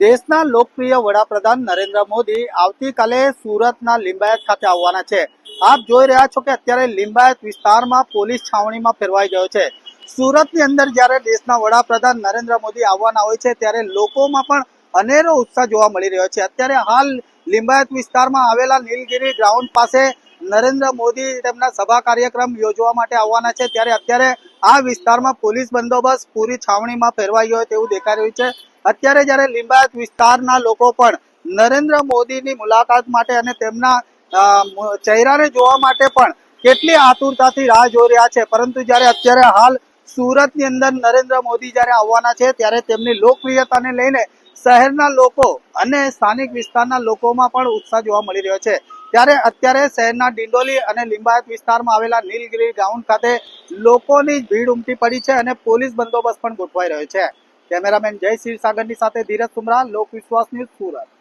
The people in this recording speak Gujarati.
દેશના લોકપ્રિય વડાપ્રધાન નરેન્દ્ર મોદી આવતીકાલે સુરતના લિંબાયત ખાતે આવવાના છે. આપ જોઈ રહ્યા છો કે અત્યારે લિંબાયત વિસ્તારમાં પોલીસ છાવણીમાં ફેરવાઈ ગયો છે. સુરતની અંદર જ્યારે દેશના વડાપ્રધાન નરેન્દ્ર મોદી આવવાના હોય છે, ત્યારે લોકોમાં પણ અનેરો ઉત્સાહ જોવા મળી રહ્યો છે. અત્યારે હાલ લિંબાયત વિસ્તારમાં આવેલા નીલગિરી ગ્રાઉન્ડ પાસે નરેન્દ્ર મોદી તેમના સભા કાર્યક્રમ યોજવા માટે આવવાના છે. ત્યારે અત્યારે આ વિસ્તારમાં પોલીસ બંદોબસ્ત પૂરી છાવણીમાં ફેરવાઈ ગયો તેવું દેખાઈ રહ્યું છે. અત્યારે જ્યારે લિંબાયત વિસ્તારના લોકો પણ નરેન્દ્ર મોદીની મુલાકાત માટે અને તેમના ચહેરાને જોવા માટે પણ કેટલી આતુરતાથી રાહ જોઈ રહ્યા છે. પરંતુ જ્યારે અત્યારે હાલ સુરતની અંદર નરેન્દ્ર મોદી જ્યારે આવવાના છે, ત્યારે તેમની લોકપ્રિયતાને લઈને શહેરના લોકો અને સ્થાનિક વિસ્તારના લોકોમાં પણ ઉત્સાહ જોવા મળી રહ્યો છે. ત્યારે અત્યારે શહેરના ડિંડોલી અને લિંબાયત વિસ્તારમાં આવેલા નીલગિરી ગ્રાઉન્ડ ખાતે લોકોની ભીડ ઉમટી પડી છે અને પોલીસ બંદોબસ્ત પણ ગોઠવાઈ રહ્યો છે. કેમેરામેન જય ક્ષીરસાગરની સાથે ધીરજ સુમરા લોક વિશ્વાસ ન્યૂઝ સુરત.